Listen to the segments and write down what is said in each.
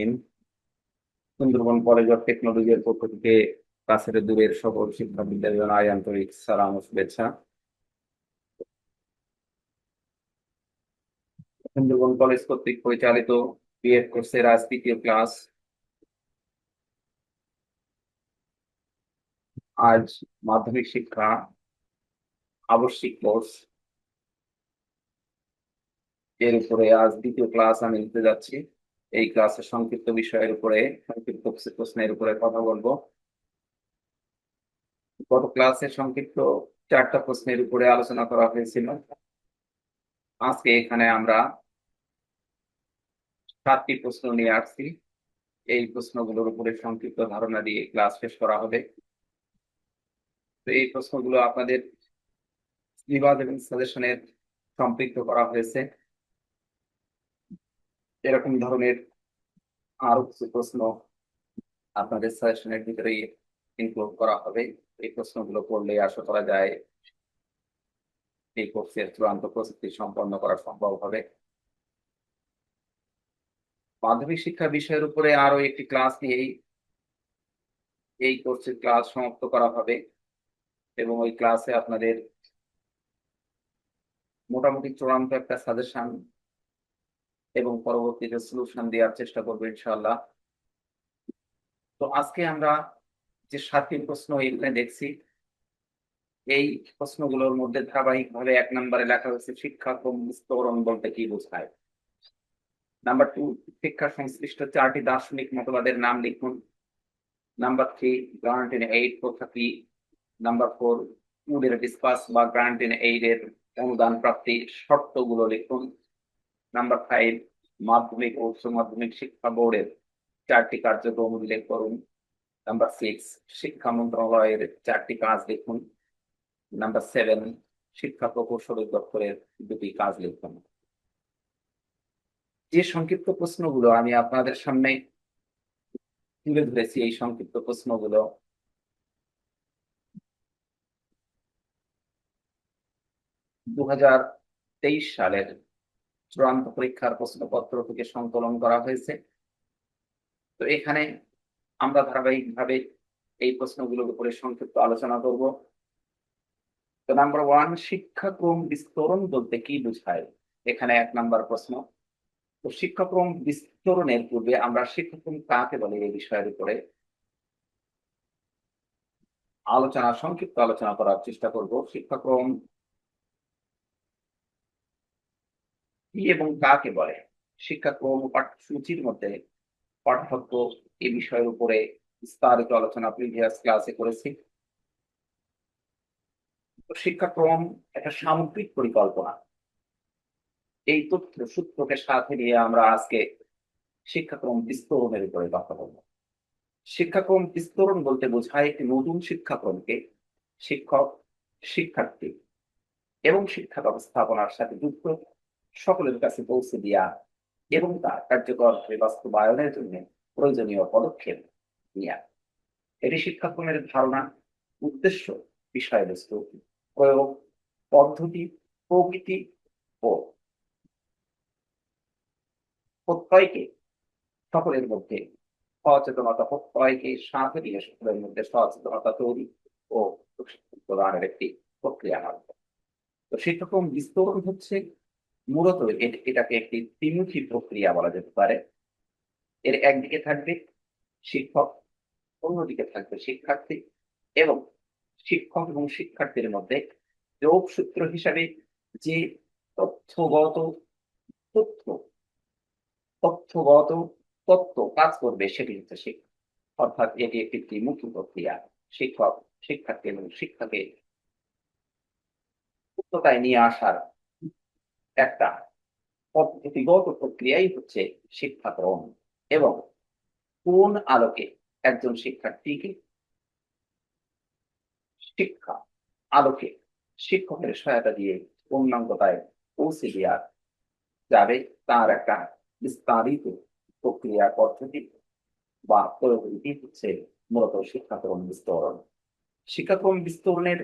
Rahman Sundarban college of টেকনোলজির পক্ষ থেকে কাছের দূরের সকল শিক্ষাবিদদের জানাই আন্তরিক সালাম ও শুভেচ্ছা। সুন্দরবন কলেজ কর্তৃক পরিচালিত বিএড কোর্সের আজ তৃতীয় ক্লাস। আজ মাধ্যমিক শিক্ষা, আবশ্যিক কোর্স। এর উপরে আজ দ্বিতীয় ক্লাস আমি নিতে যাচ্ছি। এই ক্লাসের সংক্ষিপ্ত বিষয়ের উপরে, সংক্ষিপ্ত প্রশ্নের উপরে কথা বলব। গত ক্লাসে সংক্ষিপ্ত চারটা প্রশ্নের উপরে আলোচনা করা হয়েছিল। আজকে এখানে আমরা সাতটি প্রশ্ন নিয়ে আসছি। এই প্রশ্নগুলোর উপরে সংক্ষিপ্ত ধারণা দিয়ে ক্লাস শেষ করা হবে। তো এই প্রশ্নগুলো আপনাদের সিলেবাস এবং সাজেশনের সম্পৃক্ত করা হয়েছে। এরকম ধরনের আরও কিছু প্রশ্ন আপনাদের সাজেশনের ভিতরে ইনক্লুড করা হবে। এই প্রশ্নগুলো করলে আশা করা যায় এই কোর্সের চূড়ান্ত প্রস্তুতি সম্পন্ন করা সম্ভব হবে। মাধ্যমিক শিক্ষা বিষয়ের উপরে আরও একটি ক্লাস নিয়েই এই কোর্সের ক্লাস সমাপ্ত করা হবে এবং ওই ক্লাসে আপনাদের মোটামুটি চূড়ান্ত একটা সাজেশন এবং পরবর্তীতে সলিউশন দেওয়ার চেষ্টা করব ইনশাল্লাহ তো আজকে আমরা যে সাতটি প্রশ্ন এখানে দেখছি, এই প্রশ্নগুলোর মধ্যে ধারাবাহিকভাবে এক নম্বরে লেখা হয়েছে শিক্ষাক্রম বিস্তরণ বলতে কি বোঝায়? নাম্বার টু শিক্ষা সংশ্লিষ্ট চারটি দার্শনিক মতবাদের নাম লিখুন। Number three grant in aid প্রথা কি? নাম্বার ফোর উডের ডিসপাস বা গ্রান্ট ইন এইড এর অনুদান প্রাপ্তির শর্তগুলো লিখুন। নাম্বার ফাইভ মাধ্যমিক ও উচ্চ মাধ্যমিক শিক্ষা বোর্ডের চারটি কার্যক্রম উল্লেখ করুন। নাম্বার সিক্স শিক্ষা মন্ত্রণালয়ের চারটি কাজ লিখুন। নাম্বার সেভেন শিক্ষা প্রকৌশল দপ্তরের দুটি কাজ লিখুন। যে সংক্ষিপ্ত প্রশ্নগুলো আমি আপনাদের সামনে তুলে ধরেছি, এই সংক্ষিপ্ত প্রশ্নগুলো দু হাজার তেইশ সালের চূড়ান্ত পরীক্ষার প্রশ্নপত্র থেকে সংকলন করা হয়েছে। তো এখানে আমরা ধারাবাহিকভাবে এই প্রশ্নগুলোর উপরে সংক্ষিপ্ত আলোচনা করব। তো নাম্বার ওয়ান শিক্ষাক্রম বিস্তরণ বলতে কি বোঝায়? এখানে এক নাম্বার প্রশ্ন। তো শিক্ষাক্রম বিস্তরণের পূর্বে আমরা শিক্ষাক্রম কাকে বলে এই বিষয়ের উপরে আলোচনা, সংক্ষিপ্ত আলোচনা করার চেষ্টা করব। শিক্ষাক্রম কি এবং কাকে বলে? শিক্ষাক্রম, পাঠ্যসূচির মধ্যে পাঠ্যক্য এই বিষয়ের উপরে বিস্তারিত আলোচনা প্রিভিয়াস ক্লাসে করেছি। শিক্ষাক্রম একটা সামগ্রিক পরিকল্পনা। এই তথ্য সূত্রকে সাথে নিয়ে আমরা আজকে শিক্ষাক্রম বিস্তরণের উপরে কথা বলব। শিক্ষাক্রম বিস্তরণ বলতে বোঝায় একটি নতুন শিক্ষাক্রমকে শিক্ষক, শিক্ষার্থী এবং শিক্ষা ব্যবস্থাপনার সাথে যুক্ত সকলের কাছে পৌঁছে দেওয়া এবং তার কার্যকর বাস্তবায়নের জন্য প্রয়োজনীয় পদক্ষেপ নেওয়া এটি শিক্ষাক্রমের ধারণা, উদ্দেশ্য বিষয়বস্তু প্রয়োগ, পদ্ধতি, প্রকৃতি ও প্রত্যয়কে সকলের মধ্যে সচেতনতা, প্রত্যয়কে সাথে নিয়ে সকলের মধ্যে সচেতনতা তৈরি ও প্রদানের একটি প্রক্রিয়া মাধ্যম তো শিক্ষাক্রম বিস্তরণ হচ্ছে মূলত এটাকে একটি ত্রিমুখী প্রক্রিয়া বলা যেতে পারে। এর একদিকে থাকবে শিক্ষক, অন্যদিকে থাকবে শিক্ষার্থী এবং শিক্ষক এবং শিক্ষার্থীর মধ্যে যোগসূত্র হিসাবে যে তথ্যগত তথ্য, তথ্যগত তত্ত্ব কাজ করবে সেটি হচ্ছে শিক্ষা অর্থাৎ এটি একটি ত্রিমুখী প্রক্রিয়া। শিক্ষক, শিক্ষার্থী এবং শিক্ষাকে নিয়ে আসার একটা পদ্ধতিগত প্রক্রিয়াই হচ্ছে শিক্ষাক্রম এবং কোন আলোকে একজন শিক্ষার্থীকে শিক্ষা আলোকে শিক্ষকের সহায়তা দিয়ে পূর্ণাঙ্গতায় পৌঁছে দেওয়া যাবে, তার একটা বিস্তারিত প্রক্রিয়া পদ্ধতি বা প্রয়োগটি হচ্ছে মূলত শিক্ষাক্রম বিস্তরণ। শিক্ষাক্রম বিস্তরণের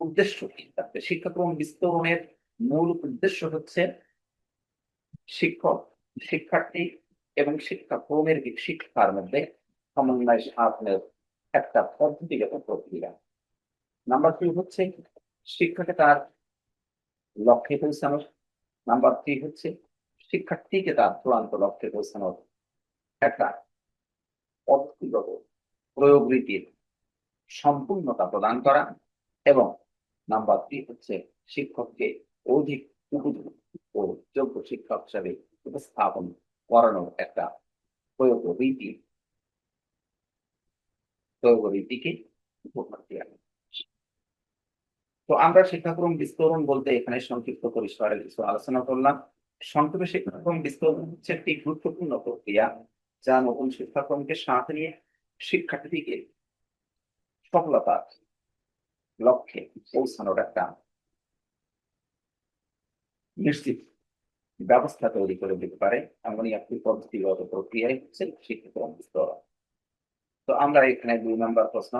উদ্দেশ্য কি? শিক্ষাক্রম বিস্তরণের মূল উদ্দেশ্য হচ্ছে শিক্ষক, শিক্ষার্থী এবং শিক্ষা শিক্ষাক্রমের শিক্ষার মধ্যে সমন্বয় সাধনের একটা পদ্ধতিগত প্রক্রিয়া। নাম্বার থ্রি হচ্ছে শিক্ষাকে তার লক্ষ্যে পৌঁছানোর নাম্বার থ্রি হচ্ছে শিক্ষার্থীকে তার চূড়ান্ত লক্ষ্যে পৌঁছানোর একটা পদ্ধতিগত প্রয়োগ রীতির সম্পূর্ণতা প্রদান করা। এবং নাম্বার থ্রি হচ্ছে শিক্ষককে অধিক ও যোগ্য শিক্ষক হিসাবে উপস্থাপন করানোর একটা প্রয়োগ রীতি প্রয়োগ রীতিকে তো আমরা শিক্ষাক্রম বিস্তরণ বলতে এখানে সংক্ষিপ্ত পরিসরে কিছু আলোচনা করলাম। সংক্ষেপে শিক্ষাক্রম বিস্তরণ হচ্ছে একটি গুরুত্বপূর্ণ প্রক্রিয়া যা নতুন শিক্ষাক্রমকে সাথে নিয়ে শিক্ষার্থীকে সফলতার লক্ষ্যে পৌঁছানোর একটা নিশ্চিত। ব্যবস্থা তৈরি করে দিতে পারে, এমনই একটি পদ্ধতিগত প্রক্রিয়ায় হচ্ছে শিক্ষাক্রম বিস্তরণ তো আমরা এখানে দুই নম্বর প্রশ্ন,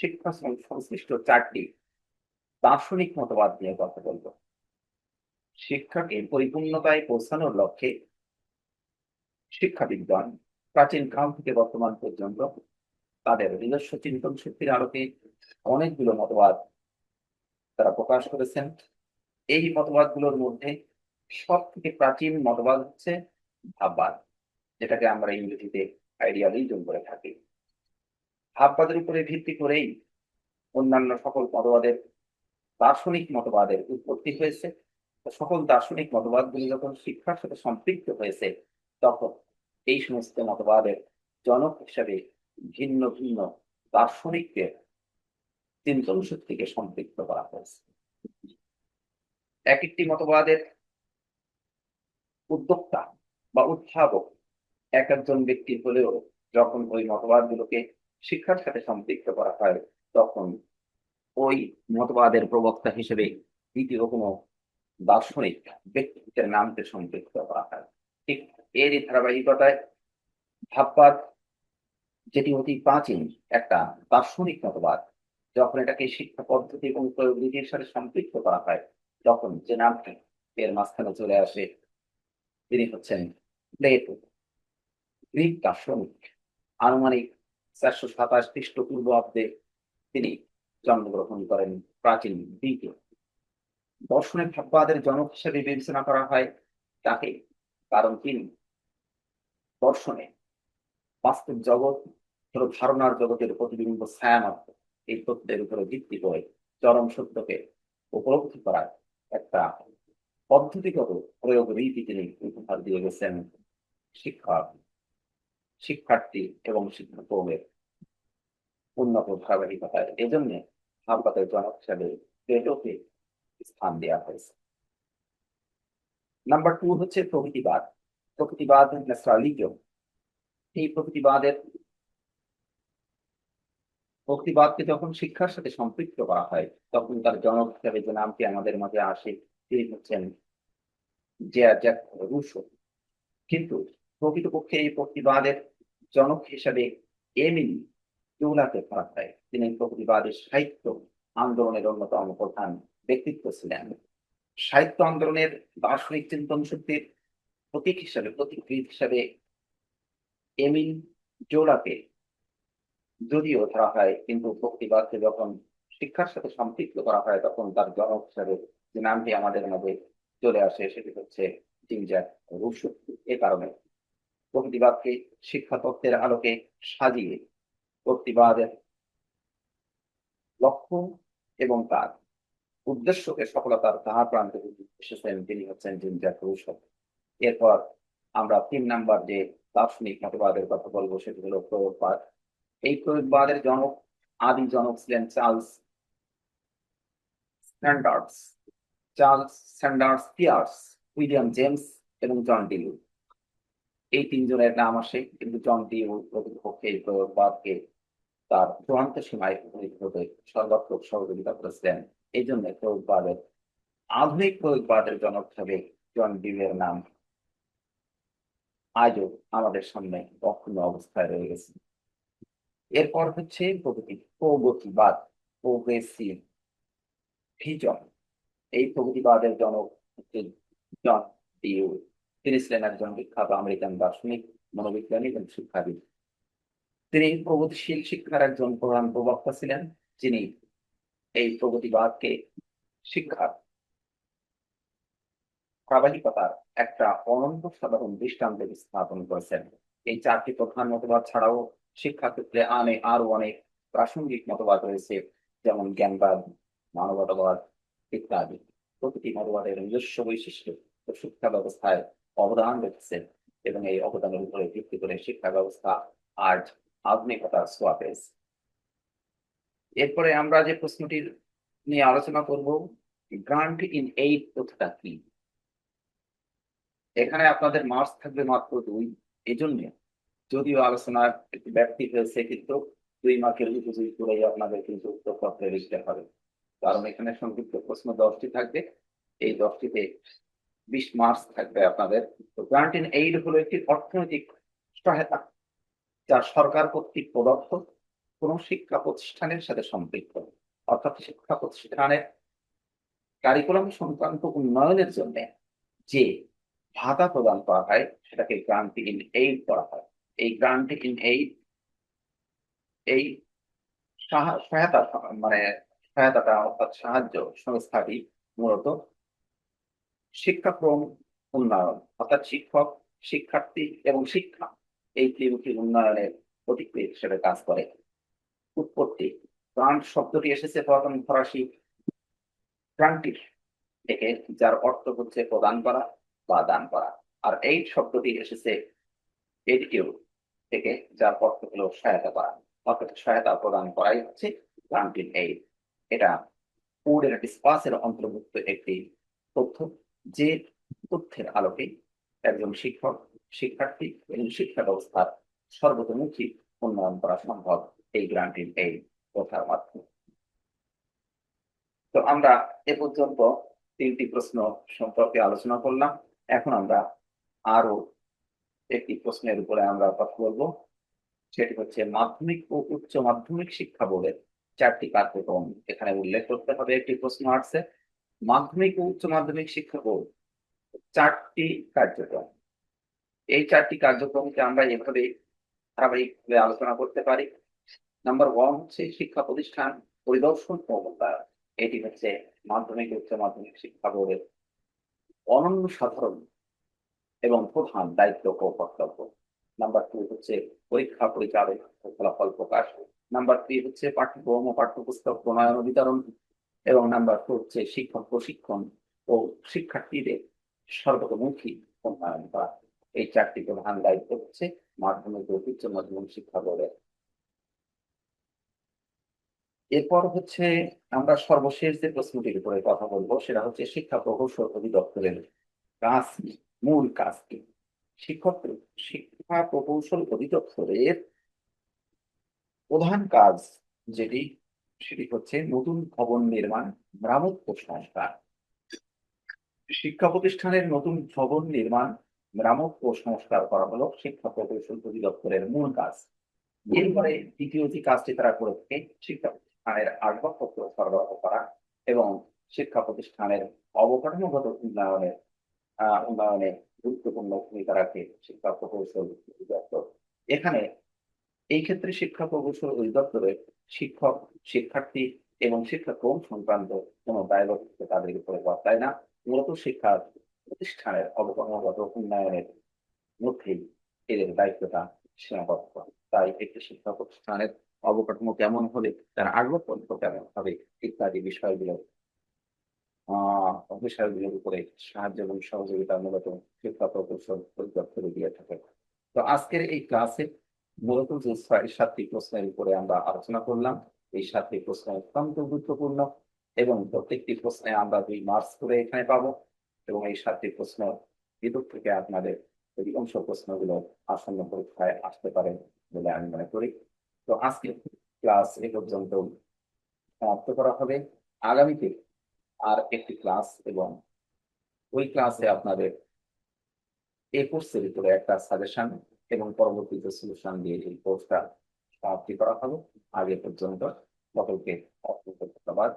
শিক্ষা সংশ্লিষ্ট চারটি দার্শনিক মতবাদ নিয়ে কথা বলব। শিক্ষাকে পরিপূর্ণতায় পৌঁছানোর লক্ষ্যে শিক্ষা বিজ্ঞান প্রাচীন কাল থেকে বর্তমান পর্যন্ত তাদের নিজস্ব চিন্তন শক্তির আলোকে অনেকগুলো মতবাদ তারা প্রকাশ করেছেন। এই মতবাদগুলোর মধ্যে সব থেকে প্রাচীন মতবাদ হচ্ছে ভাববাদ, যেটাকে আমরা ইংরেজিতে আইডিয়ালিজম করে থাকি। ভাববাদের উপরে ভিত্তি করেই অন্যান্য সকল মতবাদের দার্শনিক মতবাদের উৎপত্তি হয়েছে। সকল দার্শনিক মতবাদ মতবাদগুলি যখন শিক্ষার সাথে সম্পৃক্ত হয়েছে, তখন এই সমস্ত মতবাদের জনক হিসাবে ভিন্ন ভিন্ন দার্শনিকদের চিন্তন শক্তিকে সম্পৃক্ত করা হয়েছে। এক একটি মতবাদের উদ্যোক্তা বা উদ্ভাবক এক একজন ব্যক্তি হলেও যখন ওই মতবাদগুলোকে শিক্ষার সাথে সম্পৃক্ত করা হয়, তখন ওই মতবাদের প্রবক্তা হিসেবে দ্বিতীয় কোনো দার্শনিক ব্যক্তিত্বের নামকে সম্পৃক্ত করা হয়। ঠিক এরই ধারাবাহিকতায় ভাববাদ যেটি অতি প্রাচীন একটা দার্শনিক মতবাদ, যখন এটাকে শিক্ষা পদ্ধতি এবং প্রয়োগ নীতির সাথে সম্পৃক্ত করা হয় তখন যে নামটি এর মাঝখানে চলে আসে, তিনি হচ্ছেন প্লেটো, গ্রিক দার্শনিক, আনুমানিক চারশো সাতাশ খ্রিস্টপূর্বাব্দে তিনি জন্মগ্রহণ করেন প্রাচীন গ্রিকে। দর্শনের ভাববাদের জনক হিসেবে বিবেচনা করা হয় তাকে, কারণ তিনি দর্শনে বাস্তব জগৎ হলো ধারণার জগতের প্রতিবিম্ব ছায়া মাত্র এই তত্ত্বের উপরে ভিত্তি করে চরম সত্যকে উপলব্ধি করার একটা পদ্ধতিগত প্রয়োগ রীতি তিনি উপহার দিয়ে গেছেন শিক্ষক শিক্ষার্থী এবং শিক্ষাক্রমের উন্নত ধারাবাহিকতায়। এজন্য ভাববাদের জনক হিসাবে প্লেটোকে স্থান দেওয়া হয়েছে। নাম্বার টু হচ্ছে প্রকৃতিবাদ। প্রকৃতিবাদ ন্যাচারালিজম এই প্রকৃতিবাদের প্রকৃতিবাদকে যখন শিক্ষার সাথে সম্পৃক্ত করা হয়, তখন তার জনক হিসাবে যে নামটি আমাদের মাঝে আসে, তিনি হচ্ছেন রুশো। কিন্তু প্রকৃতপক্ষে এই প্রকৃতিবাদের জনক হিসাবে এমিল জৌলাকে ধরা হয়। তিনি প্রকৃতিবাদের সাহিত্য আন্দোলনের অন্যতম প্রধান ব্যক্তিত্ব ছিলেন। সাহিত্য আন্দোলনের দার্শনিক চিন্তন শক্তির প্রতীক হিসাবে প্রতিকৃত হিসাবে এমিল জোলাকে যদিও ধরা হয়, কিন্তু ভক্তিবাদকে যখন শিক্ষার সাথে সম্পৃক্ত করা হয়, তখন তার জনক হিসাবে যে নামটি আমাদের মধ্যে চলে আসে, সেটি হচ্ছে জিনজার রুশো। এ কারণে ভক্তিবাদকে শিক্ষা তত্ত্বের আলোকে সাজিয়ে ভক্তিবাদের লক্ষ্য এবং তার উদ্দেশ্যকে সফলতার তাহার প্রান্তে এসেছেন তিনি হচ্ছেন জিনজার রুশো। এরপর আমরা তিন নাম্বার যে দার্শনিক মতবাদের কথা বলব, সেটি হলো প্রয়োগবাদ এই প্রয়োগবাদের জনক, আদি জনক ছিলেন Charles Sanders Charles Sanders Peirce, William James এবং জন ডিলু। এই তিনজনের নাম আসে, কিন্তু জন ডিউ প্রকৃতপক্ষে এই প্রয়োগবাদকে তার চূড়ান্ত সীমায় উপনীত হতে সর্বাত্মক সহযোগিতা করেছিলেন। এই জন্য প্রয়োগবাদের আধুনিক প্রয়োগবাদের জনক হিসাবে জন ডিউয়ের নাম আজও আমাদের সামনে অক্ষুণ্ণ অবস্থায় রয়ে গেছে। এরপর হচ্ছে প্রগতি, প্রগতিবাদ, প্রোগ্রেসিভ ভিজন। এই প্রগতিবাদের জনক হচ্ছে জন ডিউ তিনি ছিলেন একজন বিখ্যাত আমেরিকান দার্শনিক, মনোবিজ্ঞানী এবং শিক্ষাবিদ। তিনি প্রগতিশীল শিক্ষার একজন প্রধান প্রবক্তা ছিলেন, যিনি এই প্রগতিবাদকে শিক্ষার ধারাবাহিকতার একটা অনন্ত সাধারণ দৃষ্টান্ত স্থাপন করেছেন। এই চারটি প্রধান মতবাদ ছাড়াও শিক্ষা ক্ষেত্রে আনে, আরও অনেক প্রাসঙ্গিক মতবাদ রয়েছে, যেমন জ্ঞানবাদ, মানবতাবাদ ইত্যাদি। প্রতিটি মতবাদের নিজস্ব বৈশিষ্ট্য শিক্ষা ব্যবস্থায় অবদান রেখেছে এবং এই অবদানের উপরে ভিত্তি করে শিক্ষা ব্যবস্থা আজ আধুনিকতার ছোঁয়া পেয়েছে। এরপরে আমরা যে প্রশ্নটির নিয়ে আলোচনা করব, গ্রান্ট ইন এইড কথাটা কি? এখানে আপনাদের মার্কস থাকবে মাত্র দুই। এই জন্য যদিও আলোচনার একটি ব্যক্তি হয়েছে, কিন্তু দুই মার্কের উপযোগী করেই আপনাদের কিন্তু উত্তরপত্রে লিখতে হবে। কারণ এখানে সংক্ষিপ্ত প্রশ্ন দশটি থাকবে। এই দশটিতে বিশ মার্কস থাকবে আপনাদের। গ্রান্ট এইড হলো একটি অর্থনৈতিক সহায়তা, যা সরকার কর্তৃক প্রদত্ত কোন শিক্ষা প্রতিষ্ঠানের সাথে সম্পৃক্ত। অর্থাৎ শিক্ষা প্রতিষ্ঠানের কারিকুলাম সংক্রান্ত উন্নয়নের জন্য যে ভাতা প্রদান করা হয়, সেটাকে গ্রান্ট ইন এইড করা হয়। এই গ্রান্ট ইন এইড এই সাহা- সহায়তা মানে সহায়তাটা অর্থাৎ সাহায্য সংস্থাটি মূলত শিক্ষাক্রম উন্নয়ন, অর্থাৎ শিক্ষক, শিক্ষার্থী এবং শিক্ষা এই ত্রিমুখী উন্নয়নের প্রতিক্রিয়া হিসেবে কাজ করে। উৎপত্তি, গ্রান্ট শব্দটি এসেছে প্রথম ফরাসি গ্রান্টির থেকে, যার অর্থ হচ্ছে প্রদান করা বা দান করা। আর এই শব্দটি এসেছে এডিটিউড থেকে যার হলো সহায়তা করা। অর্থাৎ সহায়তা প্রদান করাই হচ্ছে গ্রান্টিং এইড এটা এন্ড ডিসপাসের অন্তর্ভুক্ত একটি তথ্য। যে তথ্যের আলোকে একজন শিক্ষক, শিক্ষার্থী এবং শিক্ষা ব্যবস্থার সর্বতোমুখী উন্নয়ন করা সম্ভব এই গ্রান্টিং এইড কথার মাধ্যমে। তো আমরা এ পর্যন্ত তিনটি প্রশ্ন সম্পর্কে আলোচনা করলাম। এখন আমরা আরও একটি প্রশ্নের উপরে আমরা কথা বলব সেটি হচ্ছে মাধ্যমিক ও উচ্চ মাধ্যমিক শিক্ষা বোর্ডের চারটি কার্যক্রম। এখানে উল্লেখ করতে হবে একটি প্রশ্ন আসছে। মাধ্যমিক ও উচ্চ মাধ্যমিক শিক্ষা বোর্ড চারটি কার্যক্রম। এই চারটি কার্যক্রমকে আমরা এভাবে ধারাবাহিকভাবে আলোচনা করতে পারি। নাম্বার ওয়ান হচ্ছে শিক্ষা প্রতিষ্ঠান পরিদর্শন মূল্যায়ন এটি হচ্ছে মাধ্যমিক উচ্চ মাধ্যমিক শিক্ষা বোর্ডের অনন্য সাধারণ এবং প্রধান দায়িত্ব ও কর্তব্য। নাম্বার টু হচ্ছে পরীক্ষা পরিচালনা ও ফলাফল প্রকাশ। নাম্বার থ্রি হচ্ছে পাঠ্যক্রম ও পাঠ্যপুস্তক প্রণয়ন বিতরণ। এবং নাম্বার ফোর হচ্ছে শিক্ষক প্রশিক্ষণ ও শিক্ষার্থীদের সর্বতোমুখী উন্নয়ন করা এই চারটি প্রধান দায়িত্ব হচ্ছে মাধ্যমিক ও উচ্চ মাধ্যমিক শিক্ষা বোর্ডের। এরপর হচ্ছে আমরা সর্বশেষ যে প্রশ্নটির উপরে কথা বলব, সেটা হচ্ছে শিক্ষা প্রকৌশল অধিদপ্তরের কাজ মূল কাজ কি শিক্ষক, শিক্ষা প্রকৌশল অধিদপ্তরের প্রধান কাজ যেটি, সেটি হচ্ছে নতুন ভবন নির্মাণ মেরামত সংস্কার। শিক্ষা প্রতিষ্ঠানের নতুন ভবন নির্মাণ মেরামত ও সংস্কার করা হলো শিক্ষা প্রকৌশল অধিদপ্তরের মূল কাজ। এরপরে দ্বিতীয় যে কাজটি তারা করে থাকে, শিক্ষা প্রতিষ্ঠানের আসবাবপত্র সরবরাহ করা এবং শিক্ষা প্রতিষ্ঠানের অবকাঠামোগত উন্নয়নের উন্নয়নে গুরুত্বপূর্ণ ভূমিকা রাখে শিক্ষা প্রকৌশল অধিদপ্তর। এখানে এই ক্ষেত্রে শিক্ষা প্রকৌশল অধিদপ্তরের শিক্ষক, শিক্ষার্থী এবং শিক্ষাক্রম সংক্রান্ত কোনো দায়বদ্ধতা তাদের উপরে বর্তায় না। মূলত শিক্ষা প্রতিষ্ঠানের অবকাঠামোগত উন্নয়নের মধ্যেই এদের দায়িত্বটা সীমাবদ্ধ। তাই একটি শিক্ষা প্রতিষ্ঠানের অবকাঠামো কেমন হবে, তার আগ্রহ কেমন হবে, ইত্যাদি বিষয়গুলো বিষয়গুলোর উপরে সাহায্য এবং সহযোগিতা মূলত শিক্ষা প্রকৌশল অধিদপ্তরে দিয়ে থাকে। তো আজকের এই ক্লাসে মূলত যে সাতটি প্রশ্নের উপরে আমরা আলোচনা করলাম। এই সাতটি প্রশ্ন অত্যন্ত গুরুত্বপূর্ণ এবং প্রত্যেকটি প্রশ্নে আমরা দুই মার্কস করে এখানে পাবো এবং এই সাতটি প্রশ্ন ভিতর থেকে আপনাদের অধিকাংশ প্রশ্নগুলো আসন্ন পরীক্ষায় আসতে পারে বলে আমি মনে করি। তো আজকে ক্লাস এ পর্যন্ত সমাপ্ত করা হবে। আগামীতে আর একটি ক্লাস এবং ওই ক্লাসে আপনাদের এ কোর্সের ভিতরে একটা সাজেশন এবং পরবর্তীতে সলিউশন দিয়ে এই কোর্সটা সমাপ্তি করা হবে। আগে পর্যন্ত সকলকে অসংখ্য ধন্যবাদ।